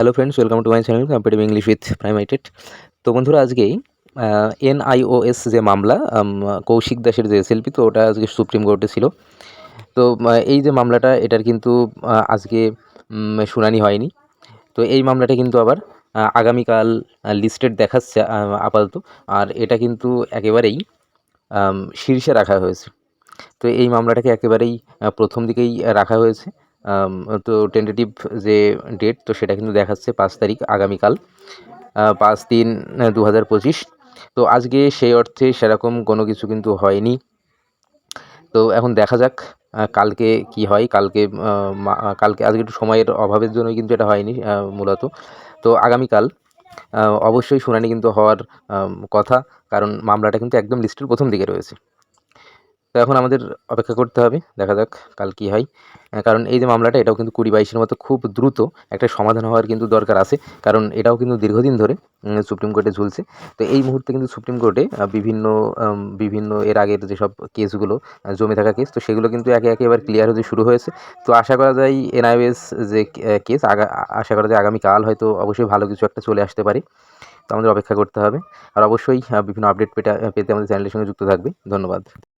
Hello friends welcome to my channel competitive English with প্রাইমাইটেড তো বন্ধুরা আজকে এনআইওএস যে মামলা কৌশিক দাসের যে এসএলপি তো ওটা আজকে সুপ্রিম কোর্টে ছিল। তো এই যে মামলাটা, এটার কিন্তু আজকে শুনানি হয়নি। তো এই মামলাটা কিন্তু আবার আগামীকাল লিস্টেড দেখাচ্ছে আপাতত। আর এটা কিন্তু একেবারেই শীর্ষে রাখা হয়েছে। তো এই মামলাটাকে একেবারেই প্রথম দিকেই রাখা হয়েছে। তো টেন্টেটিভ যে ডেট তো সেটা কিন্তু দেখাচ্ছে পাঁচ তারিখ আগামীকাল পাঁচ তিন দু হাজার পঁচিশ। তো আজকে সেই অর্থে সেরকম কোনো কিছু কিন্তু হয়নি। তো এখন দেখা যাক কালকে কি হয়, কালকে কালকে, আজকে একটু সময়ের অভাবের জন্যই কিন্তু এটা হয়নি মূলত। তো আগামীকাল অবশ্যই শুনানি কিন্তু হওয়ার কথা, কারণ মামলাটা কিন্তু একদম লিস্টের প্রথম দিকে রয়েছে। তো এখন আমাদের অপেক্ষা করতে হবে, দেখা যাক কাল কী হয়। কারণ এই যে মামলাটা, এটাও কিন্তু কুড়ি বাইশের মতো খুব দ্রুত একটা সমাধান হওয়ার কিন্তু দরকার আছে। কারণ এটাও কিন্তু দীর্ঘদিন ধরে সুপ্রিম কোর্টে ঝুলছে। তো এই মুহূর্তে কিন্তু সুপ্রিম কোর্টে বিভিন্ন বিভিন্ন এর আগের যেসব কেসগুলো জমে থাকা কেস, তো সেগুলো কিন্তু একে একে এবার ক্লিয়ার হতে শুরু হয়েছে। তো আশা করা যায় এনআইএস যে কেস, আগা, আশা করা যায় আগামীকাল হয়তো অবশ্যই ভালো কিছু একটা চলে আসতে পারে। তো আমাদের অপেক্ষা করতে হবে। আর অবশ্যই বিভিন্ন আপডেট পেতে পেতে আমাদের চ্যানেলের সঙ্গে যুক্ত থাকবে। ধন্যবাদ।